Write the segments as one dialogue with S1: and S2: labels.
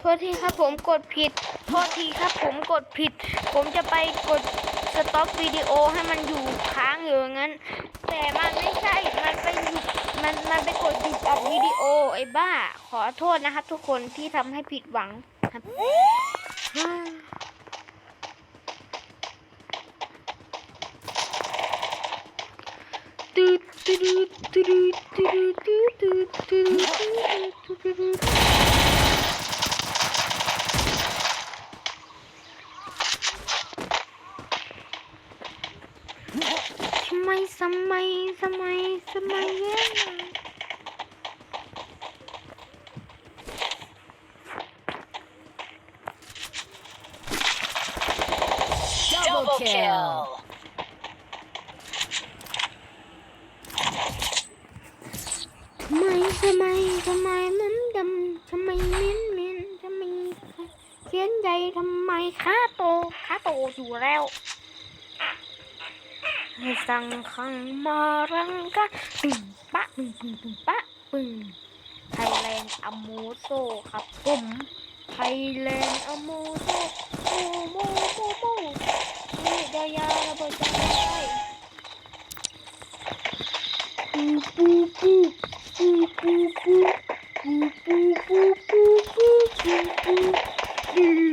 S1: โทษทีครับผมกดผิด โทษทีครับผมกดผิด ผมจะไปกดสต็อปวิดีโอให้มันอยู่ค้างอยู่งั้น แต่มันไม่ใช่ มันไปหยุดมันมันไปกดหยุดอัดวิดีโอไอ้บ้า ขอโทษนะครับ ทุกคนที่ทำให้ผิดหวังครับตืดตืดตืดตืดตืดตืดตืดตืดตืด ทำไมทำไมทำไมทำไมแย่มา
S2: Double kill.
S1: ทำไมทำไมทำไมมันดำทำไมเม้นเม้นทำไมเขียนใหญ่ทำไมขาโตขาโตอยู่แล้ว สังขังมารังกะปึ้งปะปึ้งปึ้งปึ้งปะปึ้งไทยแลนด์อโมโซครับผมไทยแลนด์อโมโซโมโมโมโมนี่ดายาระเบิดใจปูปูปูปูปูปูปูปูปูปูปูปูปู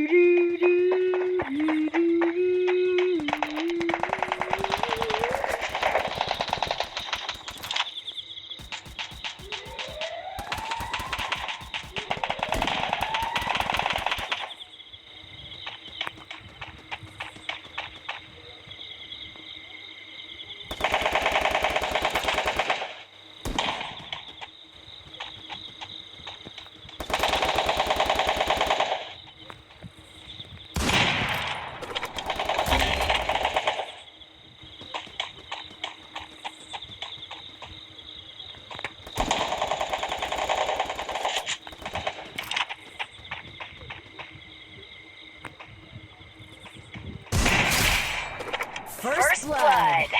S1: First,
S2: First blood. blood.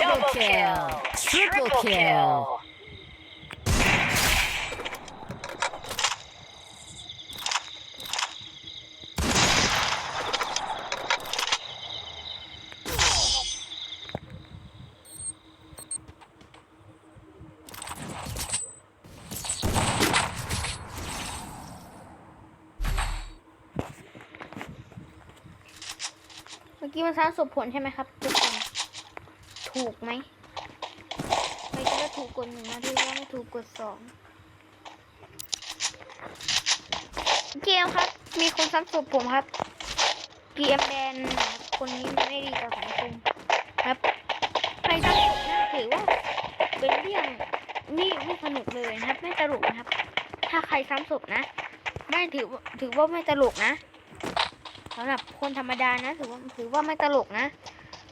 S2: Double kill. Triple, Triple kill.
S1: kill. มื่อกี้มันสร้างศพผลใช่ไหมครับทุกคนถูกไหมไม่คิดว่าถูกกดหนึ่งนะที่ว่าไม่ถูกกดสองเกมครับ มีคนซ้ำศพผมครับ GM แบนครับคนนี้ไม่ดีต่อสังคมครับใครซ้ำศพนะถือว่าเป็นเรื่องนี่ไม่สนุกเลยนะครับ ไม่ตลกนะครับ ถ้าใครซ้ำศพนะ ไม่ถือถือว่าไม่ตลกนะ สำหรับคนธรรมดานะถือว่าถือว่าไม่ตลกนะ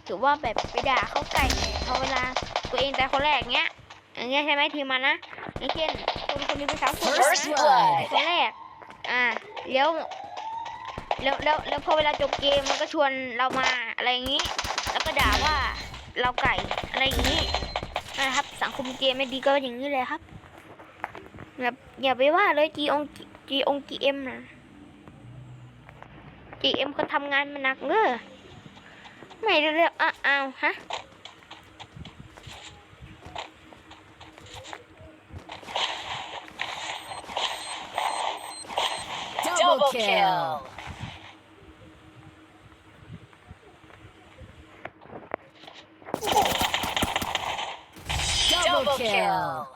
S1: ถือว่าแบบไปด่าเขาไก่พอเวลาตัวเองแต่คนแรกเงี้ยอย่างเงี้ยใช่ไหมทีมมันนะอย่างเช่นคนคนนี้ไปสามคน
S2: First
S1: นะ
S2: blood
S1: คนแรกอ่าแล้วแล้วแล้วแล้วพอเวลาจบเกมมันก็ชวนเรามาอะไรอย่างงี้ แล้วก็ด่าว่าเราไก่อะไรอย่างงี้นะครับ สังคมเกมไม่ดีก็อย่างนี้เลยครับแบบอย่าไปว่าเลยจีองจีองจีเอ็มนะ จีเอ็มเขาทำงานมันหนักเงอไม่เร็วๆอ้าวฮะ
S2: ดับเบิ
S1: ลคิดับเบิลคิล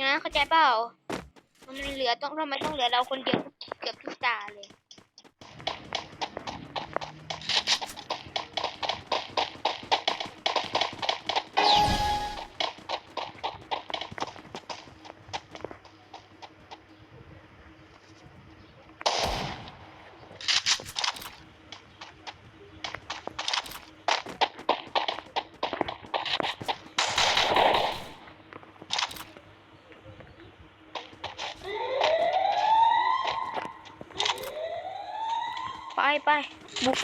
S1: นะ เข้าใจเปล่ามันเหลือต้องทำไมต้องเหลือเราคนเดียวเกือบทุกตาเลย ไปบุก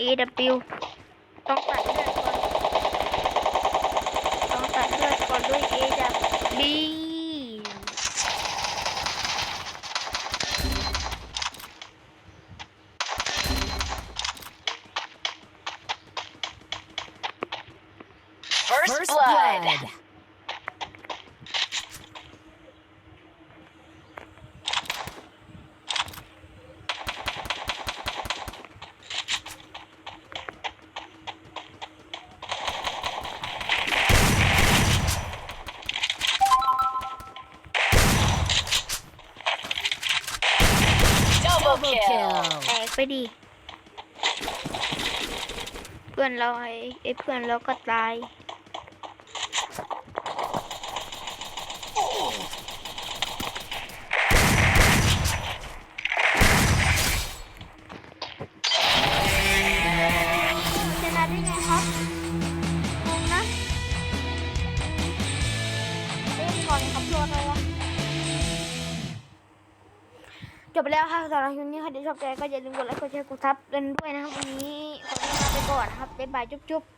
S1: AW ต้องตัดเลือดก่อนต้องตัดเลือดก่อนด้วย AW
S2: First,
S3: First
S2: blood.
S3: blood.
S2: Double
S3: Double
S2: kill.
S3: kill.
S1: แตกไปดิ เพื่อนเราไอ้ไอ้เพื่อนเราก็ตาย จบไปแล้วค่ะสำหรับคลิปนี้ใครที่ชอบใจก็อย่าลืมกดไลค์กดแชร์กดซับเล่นด้วยนะครับวันนี้ขอตัวลาไปก่อนนะครับบ๊ายบายจุ๊บๆ